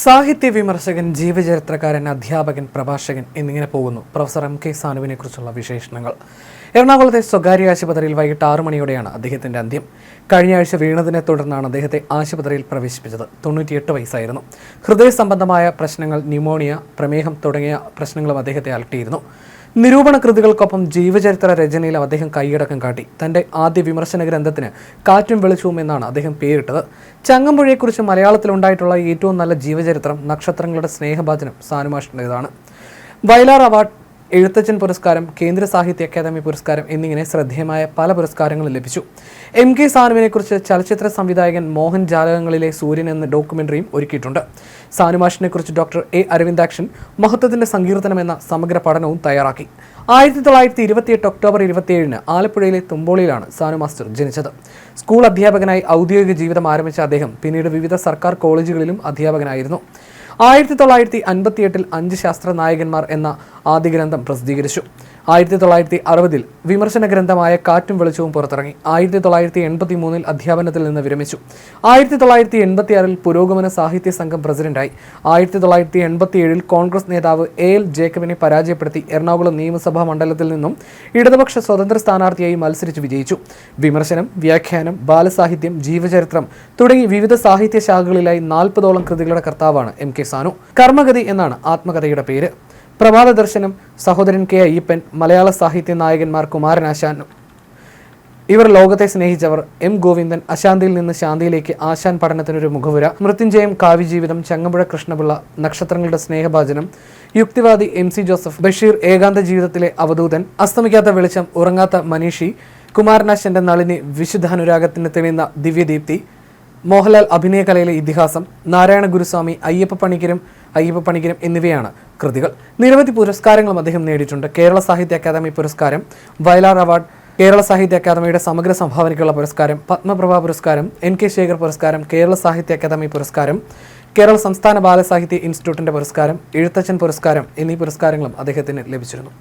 സാഹിത്യ വിമർശകൻ ജീവചരിത്രകാരൻ അധ്യാപകൻ പ്രഭാഷകൻ എന്നിങ്ങനെ പോകുന്നു. പ്രൊഫസർ എം കെ സാനുവിനെ കുറിച്ചുള്ള വിശേഷണങ്ങൾ. എറണാകുളത്തെ സ്വകാര്യ ആശുപത്രിയിൽ വൈകിട്ട് ആറു മണിയോടെയാണ് അദ്ദേഹത്തിന്റെ അന്ത്യം. കഴിഞ്ഞ ആഴ്ച വീണതിനെ തുടർന്നാണ് അദ്ദേഹത്തെ ആശുപത്രിയിൽ പ്രവേശിപ്പിച്ചത്. തൊണ്ണൂറ്റിയെട്ട് വയസ്സായിരുന്നു. ഹൃദയ സംബന്ധമായ പ്രശ്നങ്ങൾ ന്യൂമോണിയ പ്രമേഹം തുടങ്ങിയ പ്രശ്നങ്ങളും അദ്ദേഹത്തെ അലട്ടിയിരുന്നു. നിരൂപണ കൃതികൾക്കൊപ്പം ജീവചരിത്ര രചനയിൽ അദ്ദേഹം കൈയടക്കം കാട്ടി. തന്റെ ആദ്യ വിമർശന ഗ്രന്ഥത്തിന് കാറ്റും വെളിച്ചവും എന്നാണ് അദ്ദേഹം പേരിട്ടത്. ചങ്ങമ്പുഴയെക്കുറിച്ച് മലയാളത്തിൽ ഉണ്ടായിട്ടുള്ള ഏറ്റവും നല്ല ജീവചരിത്രം നക്ഷത്രങ്ങളുടെ സ്നേഹഭാചനം സാനുമാഷിന്റേതാണ് വയലാർ അവാർഡ് എഴുത്തച്ഛൻ പുരസ്കാരം കേന്ദ്ര സാഹിത്യ അക്കാദമി പുരസ്കാരം എന്നിങ്ങനെ ശ്രദ്ധേയമായ പല പുരസ്കാരങ്ങളും ലഭിച്ചു. എം കെ സാനുവിനെക്കുറിച്ച് ചലച്ചിത്ര സംവിധായകൻ മോഹൻ ജാലകങ്ങളിലെ സൂര്യൻ എന്ന ഡോക്യുമെന്ററിയും ഒരുക്കിയിട്ടുണ്ട്. സാനുമാഷിനെക്കുറിച്ച് ഡോക്ടർ എ അരവിന്ദാക്ഷൻ മഹത്വത്തിന്റെ സങ്കീർത്തനം എന്ന സമഗ്ര പഠനവും തയ്യാറാക്കി. ആയിരത്തി തൊള്ളായിരത്തി ഇരുപത്തിയെട്ട് ഒക്ടോബർ ഇരുപത്തിയേഴിന് ആലപ്പുഴയിലെ തുമ്പോളിയിലാണ് സാനു മാസ്റ്റർ ജനിച്ചത്. സ്കൂൾ അധ്യാപകനായി ഔദ്യോഗിക ജീവിതം ആരംഭിച്ച അദ്ദേഹം പിന്നീട് വിവിധ സർക്കാർ കോളേജുകളിലും അധ്യാപകനായിരുന്നു. ആയിരത്തി തൊള്ളായിരത്തി അൻപത്തിയെട്ടിൽ അഞ്ച് ശാസ്ത്ര നായകന്മാർ എന്ന ആദ്യ ഗ്രന്ഥം പ്രസിദ്ധീകരിച്ചു. ആയിരത്തി തൊള്ളായിരത്തി അറുപതിൽ വിമർശന ഗ്രന്ഥമായ കാറ്റും വെളിച്ചവും പുറത്തിറങ്ങി. ആയിരത്തി തൊള്ളായിരത്തി എൺപത്തി മൂന്നിൽ അധ്യാപനത്തിൽ നിന്ന് വിരമിച്ചു. ആയിരത്തി തൊള്ളായിരത്തി എൺപത്തി ആറിൽ പുരോഗമന സാഹിത്യ സംഘം പ്രസിഡന്റായി. ആയിരത്തി തൊള്ളായിരത്തി എൺപത്തി ഏഴിൽ കോൺഗ്രസ് നേതാവ് എ എൽ ജേക്കബിനെ പരാജയപ്പെടുത്തി എറണാകുളം നിയമസഭാ മണ്ഡലത്തിൽ നിന്നും ഇടതുപക്ഷ സ്വതന്ത്ര സ്ഥാനാർത്ഥിയായി മത്സരിച്ച് വിജയിച്ചു. വിമർശനം വ്യാഖ്യാനം ബാലസാഹിത്യം ജീവചരിത്രം തുടങ്ങി വിവിധ സാഹിത്യ ശാഖകളിലായി നാൽപ്പതോളം കൃതികളുടെ കർത്താവാണ് എം കെ സാനു. കർമ്മഗതി എന്നാണ് ആത്മകഥയുടെ പേര്. പ്രഭാത ദർശനം സഹോദരൻ കെ അയ്യപ്പൻ മലയാള സാഹിത്യ നായകന്മാർ കുമാരനാശാൻ ഇവർ ലോകത്തെ സ്നേഹിച്ചവർ എം ഗോവിന്ദൻ അശാന്തിയിൽ നിന്ന് ശാന്തിയിലേക്ക് ആശാൻ പഠനത്തിനൊരു മുഖവുര മൃത്യുഞ്ജയം കാവ്യജീവിതം ചങ്ങമ്പുഴ കൃഷ്ണപിള്ള നക്ഷത്രങ്ങളുടെ സ്നേഹഭാചനം യുക്തിവാദി എം സി ജോസഫ് ബഷീർ ഏകാന്ത ജീവിതത്തിലെ അവധൂതൻ അസ്തമിക്കാത്ത വെളിച്ചം ഉറങ്ങാത്ത മനീഷി കുമാരനാശന്റെ നളിനി വിശുദ്ധ അനുരാഗത്തിന് തെളിയുന്ന ദിവ്യദീപ്തി മോഹൻലാൽ അഭിനയ കലയിലെ ഇതിഹാസം നാരായണ ഗുരുസ്വാമി അയ്യപ്പ പണിക്കരും അയ്യപ്പ പണിക്കരും എന്നിവയാണ് കൃതികൾ. നിരവധി പുരസ്കാരങ്ങളും അദ്ദേഹം നേടിയിട്ടുണ്ട്. കേരള സാഹിത്യ അക്കാദമി പുരസ്കാരം വയലാർ അവാർഡ് കേരള സാഹിത്യ അക്കാദമിയുടെ സമഗ്ര സംഭാവനയ്ക്കുള്ള പുരസ്കാരം പത്മപ്രഭ പുരസ്കാരം എൻ കെ ശേഖർ പുരസ്കാരം കേരള സാഹിത്യ അക്കാദമി പുരസ്കാരം കേരള സംസ്ഥാന ബാലസാഹിത്യ ഇൻസ്റ്റിറ്റ്യൂട്ടിന്റെ പുരസ്കാരം എഴുത്തച്ഛൻ പുരസ്കാരം എന്നീ പുരസ്കാരങ്ങളും അദ്ദേഹത്തിന് ലഭിച്ചിരുന്നു.